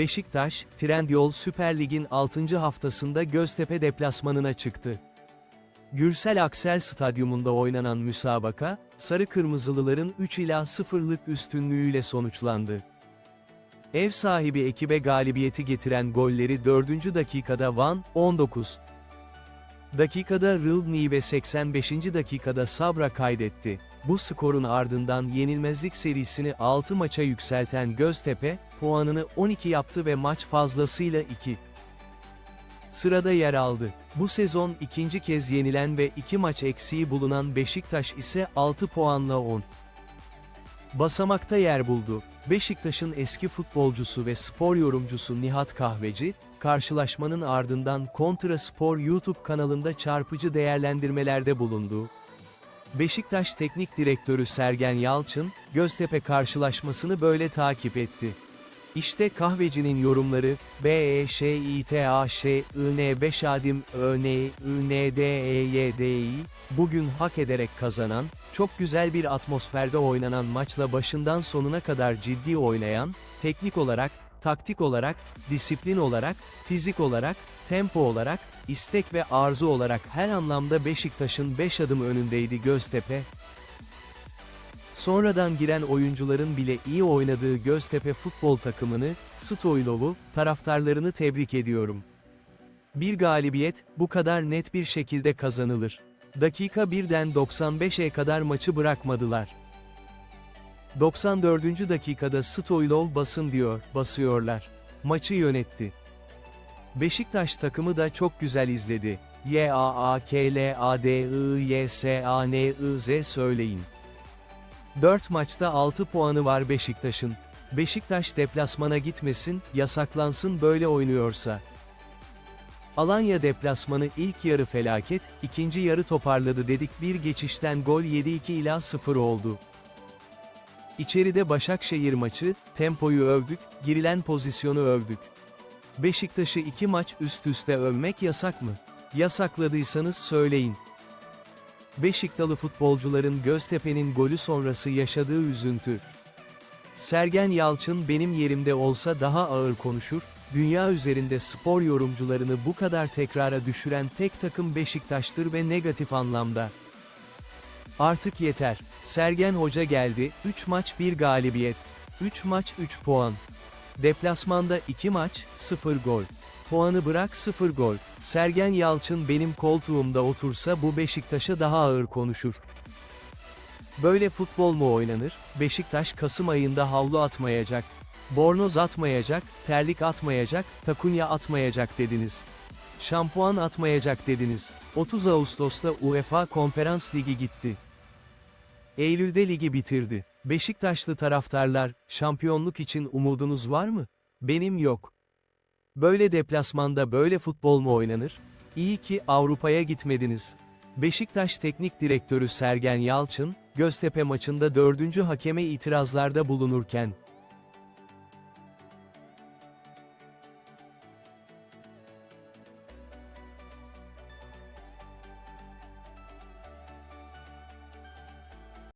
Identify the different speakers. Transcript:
Speaker 1: Beşiktaş, Trendyol Süper Lig'in 6. haftasında Göztepe deplasmanına çıktı. Gürsel Aksel Stadyumunda oynanan müsabaka, Sarı Kırmızılıların 3 ila 0'lık üstünlüğüyle sonuçlandı. Ev sahibi ekibe galibiyeti getiren golleri 4. dakikada Van, 19. Dakikada Rılni ve 85. dakikada Sabra kaydetti. Bu skorun ardından yenilmezlik serisini 6 maça yükselten Göztepe, puanını 12 yaptı ve maç fazlasıyla 2. Sırada yer aldı. Bu sezon ikinci kez yenilen ve 2 maç eksiği bulunan Beşiktaş ise 6 puanla 10. Basamakta yer buldu. Beşiktaş'ın eski futbolcusu ve spor yorumcusu Nihat Kahveci, karşılaşmanın ardından Kontra Spor YouTube kanalında çarpıcı değerlendirmelerde bulundu. Beşiktaş Teknik Direktörü Sergen Yalçın, Göztepe karşılaşmasını böyle takip etti. İşte kahvecinin yorumları, B E Ş İ T A Ş I N 5 adim Ö N I N D E Y D I. Bugün hak ederek kazanan, çok güzel bir atmosferde oynanan maçla başından sonuna kadar ciddi oynayan, teknik olarak, taktik olarak, disiplin olarak, fizik olarak, tempo olarak, istek ve arzu olarak her anlamda Beşiktaş'ın 5 adım önündeydi Göztepe, Sonradan giren oyuncuların bile iyi oynadığı Göztepe futbol takımını, Stoylov'u, taraftarlarını tebrik ediyorum. Bir galibiyet, bu kadar net bir şekilde kazanılır. Dakika 1'den 95'e kadar maçı bırakmadılar. 94. dakikada Stoylov basın diyor, basıyorlar. Maçı yönetti. Beşiktaş takımı da çok güzel izledi. Y A A K L A D I Y S A N I Z söyleyin. 4 maçta 6 puanı var Beşiktaş'ın. Beşiktaş deplasmana gitmesin, yasaklansın böyle oynuyorsa. Alanya deplasmanı ilk yarı felaket, ikinci yarı toparladı dedik bir geçişten gol 7-2 ila 0 oldu. İçeride Başakşehir maçı, tempoyu övdük, girilen pozisyonu övdük. Beşiktaş'ı iki maç üst üste övmek yasak mı? Yasakladıysanız söyleyin. Beşiktalı futbolcuların Göztepe'nin golü sonrası yaşadığı üzüntü. Sergen Yalçın benim yerimde olsa daha ağır konuşur, dünya üzerinde spor yorumcularını bu kadar tekrara düşüren tek takım Beşiktaş'tır ve negatif anlamda. Artık yeter. Sergen Hoca geldi, 3 maç 1 galibiyet. 3 maç 3 puan. Deplasmanda 2 maç, 0 gol. Puanı bırak 0 gol. Sergen Yalçın benim koltuğumda otursa bu Beşiktaş'a daha ağır konuşur. Böyle futbol mu oynanır? Beşiktaş Kasım ayında havlu atmayacak. Bornoz atmayacak, terlik atmayacak, takunya atmayacak dediniz. Şampuan atmayacak dediniz. 30 Ağustos'ta UEFA Konferans Ligi gitti. Eylül'de ligi bitirdi. Beşiktaşlı taraftarlar, şampiyonluk için umudunuz var mı? Benim yok. Böyle deplasmanda böyle futbol mu oynanır? İyi ki Avrupa'ya gitmediniz. Beşiktaş Teknik Direktörü Sergen Yalçın, Göztepe maçında dördüncü hakeme itirazlarda bulunurken,